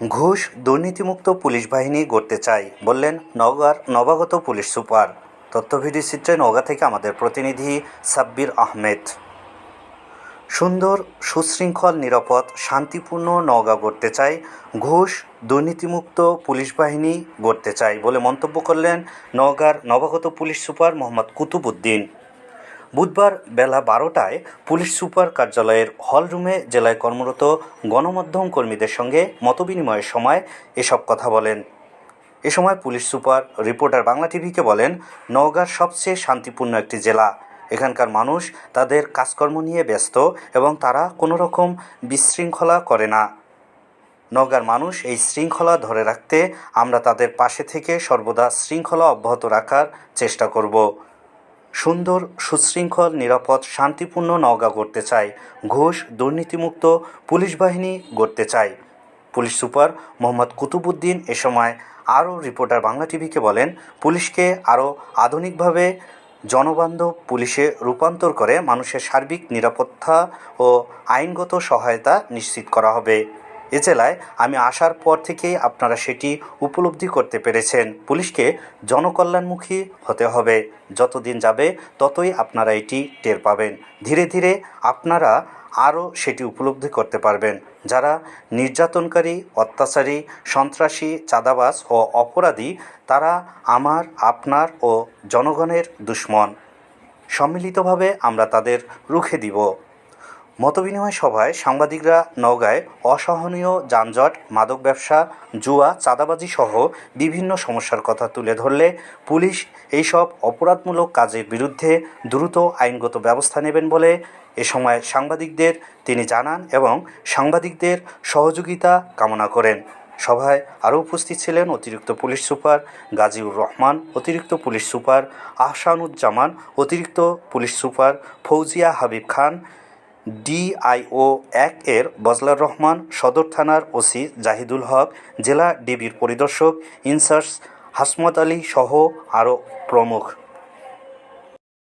ঘুষ দুর্নীতিমুক্ত পুলিশ বাহিনী গড়তে চাই, বললেন নওগাঁর নবাগত পুলিশ সুপার। তথ্যভিডি চিত্রে নওগাঁ থেকে আমাদের প্রতিনিধি সাব্বির আহমেদ। সুন্দর, সুশৃঙ্খল, নিরাপদ, শান্তিপূর্ণ নওগাঁ গড়তে চাই, ঘুষ দুর্নীতিমুক্ত পুলিশ বাহিনী গড়তে চাই বলে মন্তব্য করলেন নওগাঁর নবাগত পুলিশ সুপার মোহাম্মদ কুতুবুদ্দিন বুধবার বেলা বারোটায় পুলিশ সুপার কার্যালয়ের হলরুমে জেলায় কর্মরত গণমাধ্যম কর্মীদের সঙ্গে মতবিনিময়ের সময় এসব কথা বলেন। এ সময় পুলিশ সুপার, রিপোর্টার বাংলা টিভিকে বলেন, নওগাঁর সবচেয়ে শান্তিপূর্ণ একটি জেলা। এখানকার মানুষ তাদের কাজকর্ম নিয়ে ব্যস্ত এবং তারা কোনো রকম বিশৃঙ্খলা করে না। নওগাঁর মানুষ এই শৃঙ্খলা ধরে রাখতে আমরা তাদের পাশে থেকে সর্বদা শৃঙ্খলা অব্যাহত রাখার চেষ্টা করব। সুন্দর, সুশৃঙ্খল, নিরাপদ, শান্তিপূর্ণ নওগাঁ গড়তে চাই ঘুষ, দুর্নীতিমুক্ত পুলিশ বাহিনী গড়তে চাই পুলিশ সুপার মোহাম্মদ কুতুবুদ্দিন এ সময় আরও রিপোর্টার বাংলা টিভিকে বলেন, পুলিশকে আরও আধুনিকভাবে জনবান্ধব পুলিশে রূপান্তর করে মানুষের সার্বিক নিরাপত্তা ও আইনগত সহায়তা নিশ্চিত করা হবে। এ জেলায় আমি আসার পর থেকেই আপনারা সেটি উপলব্ধি করতে পেরেছেন। পুলিশকে জনকল্যাণমুখী হতে হবে। যতদিন যাবে, ততই আপনারা এটি টের পাবেন। ধীরে ধীরে আপনারা আরও সেটি উপলব্ধি করতে পারবেন। যারা নির্যাতনকারী, অত্যাচারী, সন্ত্রাসী, চাঁদাবাজ ও অপরাধী, তারা আমার, আপনার ও জনগণের দুশ্মন। সম্মিলিতভাবে আমরা তাদের রুখে দিব। মতবিনিময় সভায় সাংবাদিকরা নওগাঁয় অসহনীয় যানজট, মাদক ব্যবসা, জুয়া, চাঁদাবাজি সহ বিভিন্ন সমস্যার কথা তুলে ধরলে পুলিশ এইসব অপরাধমূলক কাজের বিরুদ্ধে দ্রুত আইনগত ব্যবস্থা নেবেন বলে এ সময় সাংবাদিকদের তিনি জানান এবং সাংবাদিকদের সহযোগিতা কামনা করেন। সভায় আরও উপস্থিত ছিলেন অতিরিক্ত পুলিশ সুপার গাজীউর রহমান, অতিরিক্ত পুলিশ সুপার আহসানুজ্জামান, অতিরিক্ত police super Fauzia Habib Khan DIO এক এর বজলার রহমান, সদর থানার ওসি জাহিদুল হক, জেলা ডিবির পরিদর্শক, ইনচার্জ হাসমত আলী সহ আরও প্রমুখ।